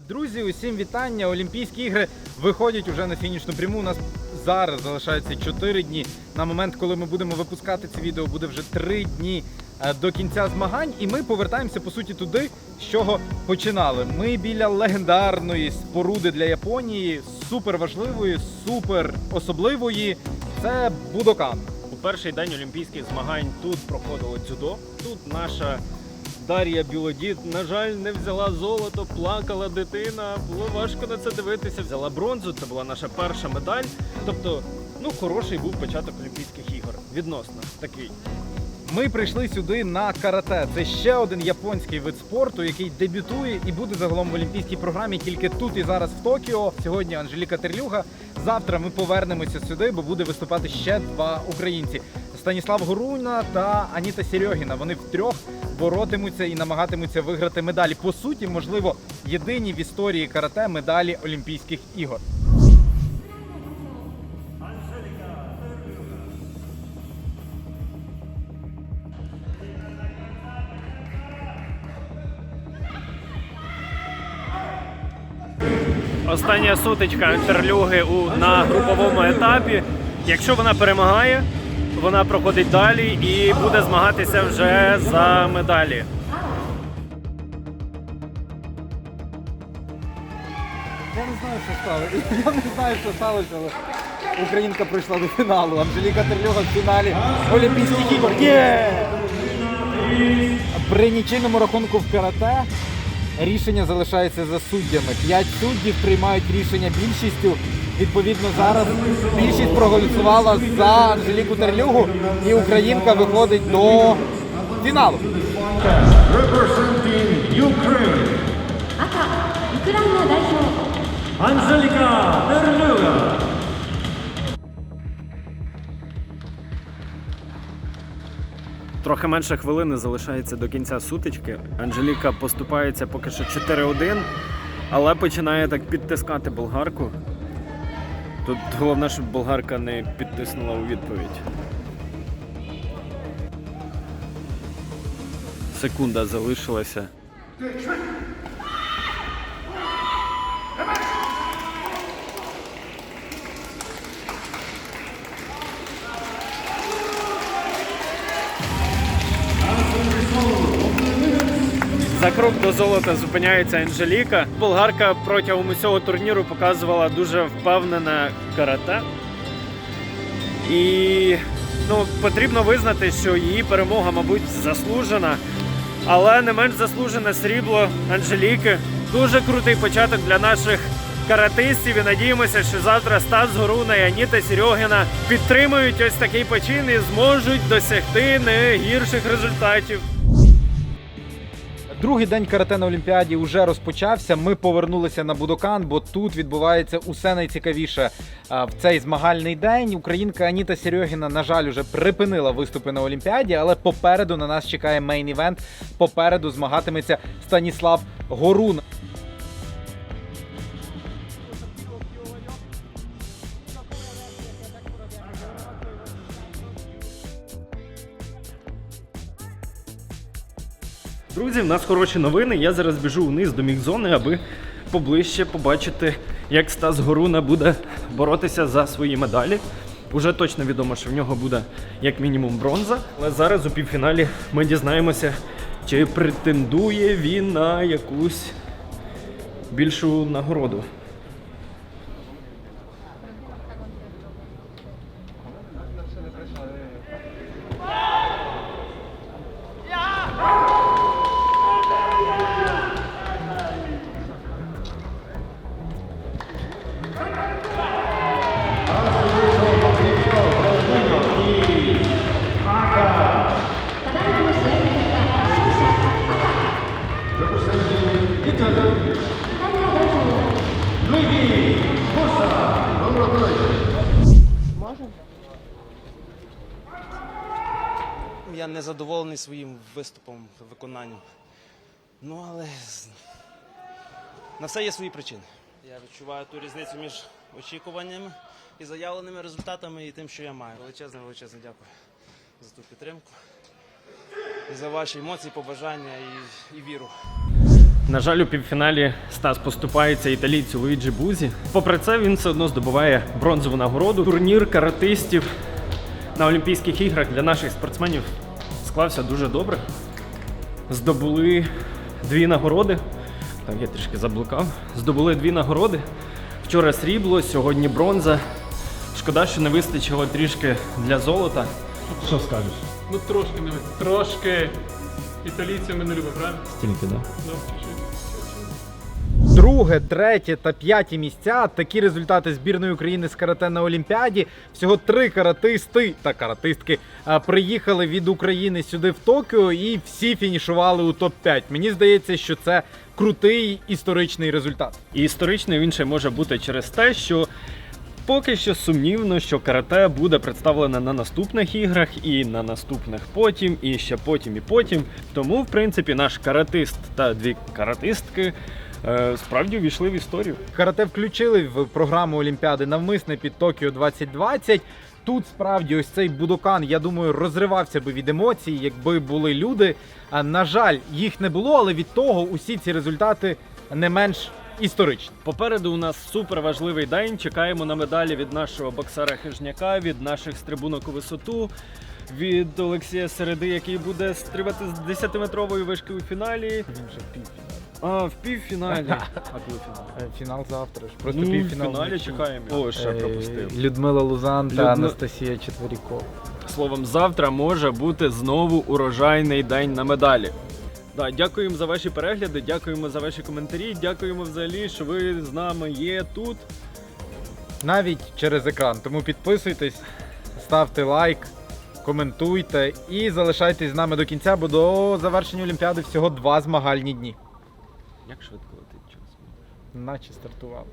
Друзі, усім вітання. Олімпійські ігри виходять уже на фінішну пряму. У нас зараз залишається 4 дні. На момент, коли ми будемо випускати це відео, буде вже 3 дні е, до кінця змагань. І ми повертаємося по суті туди, з чого починали. Ми біля легендарної споруди для Японії, супер важливої, супер особливої. Це Будокан. У перший день Олімпійських змагань тут проходило дзюдо. Тут наша Дар'я Білодід, на жаль, не взяла золото, плакала дитина. Було важко на це дивитися. Взяла бронзу, це була наша перша медаль. Тобто, ну хороший був початок Олімпійських ігор. Відносно такий. Ми прийшли сюди на карате. Це ще один японський вид спорту, який дебютує і буде загалом в олімпійській програмі тільки тут і зараз в Токіо. Сьогодні Анжеліка Терлюга. Завтра ми повернемося сюди, бо буде виступати ще два українці: Станіслав Горуна та Аніта Серьогіна. Вони втрьох боротимуться і намагатимуться виграти медалі. По суті, можливо, єдині в історії карате медалі Олімпійських ігор. Остання сутичка Терлюги у на груповому етапі. Якщо вона перемагає, вона проходить далі і буде змагатися вже за медалі. Я не знаю, що сталося. Я не знаю, що сталося, але Українка прийшла до фіналу. Анжеліка Терлюга в фіналі Олімпійських ігор. Є! При нічийному рахунку в карате рішення залишається за суддями. П'ять суддів приймають рішення більшістю. Відповідно, зараз більшість проголосувала за Анжеліку Терлюгу, і Українка виходить до фіналу. representing Ukraine, Трохи менше хвилини залишається до кінця сутички. Анжеліка поступається поки що 4-1, але починає так підтискати болгарку. Тут головне, щоб болгарка не підтиснула у відповідь. Секунда залишилася. За крок до золота зупиняється Анжеліка. Болгарка протягом усього турніру показувала дуже впевнене карате. І ну, потрібно визнати, що її перемога, мабуть, заслужена. Але не менш заслужене срібло Анжеліки. Дуже крутий початок для наших каратистів. І надіємося, що завтра Стас Горуна і Аніта Серьогіна підтримують ось такий почин і зможуть досягти не гірших результатів. Другий день карате на Олімпіаді вже розпочався. Ми повернулися на Будокан, бо тут відбувається усе найцікавіше в цей змагальний день. Українка Аніта Серьогіна, на жаль, уже припинила виступи на Олімпіаді, але попереду на нас чекає мейн-івент. Попереду змагатиметься Станіслав Горун. Друзі, в нас хороші новини. Я зараз біжу вниз до мікзони, аби поближче побачити, як Стас Горуна буде боротися за свої медалі. Уже точно відомо, що в нього буде як мінімум бронза. Але зараз у півфіналі ми дізнаємося, чи претендує він на якусь більшу нагороду. Я не задоволений своїм виступом, виконанням. Ну, але на все є свої причини. Я відчуваю ту різницю між очікуваннями і заявленими результатами і тим, що я маю. Величезне, величезне дякую за ту підтримку і за ваші емоції, побажання і, і віру. На жаль, у півфіналі Стас поступається італійцю Луїджі Бузі. Попри це, він все одно здобуває бронзову нагороду. Турнір каратистів на Олімпійських іграх для наших спортсменів склався дуже добре. Здобули дві нагороди. Так, я трішки заблукав. Здобули дві нагороди. Вчора срібло, сьогодні бронза. Шкода, що не вистачило трішки для золота. Що скажеш? Ну трошки не трошки італійців ми не любимо, правильно? Стільки, да? Ну. Друге, третє та п'яті місця. Такі результати збірної України з карате на Олімпіаді. Всього три каратисти та каратистки а, приїхали від України сюди в Токіо і всі фінішували у топ-5. Мені здається, що це крутий історичний результат. І історичний він ще може бути через те, що поки що сумнівно, що карате буде представлене на наступних іграх і на наступних потім, і ще потім, і потім. Тому, в принципі, наш каратист та дві каратистки е, справді увійшли в історію. Карате включили в програму Олімпіади навмисне під Токіо 2020. Тут справді ось цей будокан, я думаю, розривався би від емоцій, якби були люди. На жаль, їх не було, але від того усі ці результати не менш історичні. Попереду у нас супер важливий день. Чекаємо на медалі від нашого боксера Хижняка, від наших стрибунок у висоту, від Олексія Середи, який буде стрибати з 10-метрової вишки у фіналі. Він вже півфінал. А, в півфіналі. А коли фінал? Е, Фінал завтра ж. Просто ну, півфінал. в фіналі чекаємо. О, ще Е, пропустив. Людмила Лузан та Людми- Анастасія Четверікова. Словом, завтра може бути знову урожайний день на медалі. Да, дякуємо за ваші перегляди, дякуємо за ваші коментарі, дякуємо взагалі, що ви з нами є тут. Навіть через екран. Тому підписуйтесь, ставте лайк, коментуйте і залишайтесь з нами до кінця, бо до завершення Олімпіади всього два змагальні дні. Як швидко летить час. Наче стартували.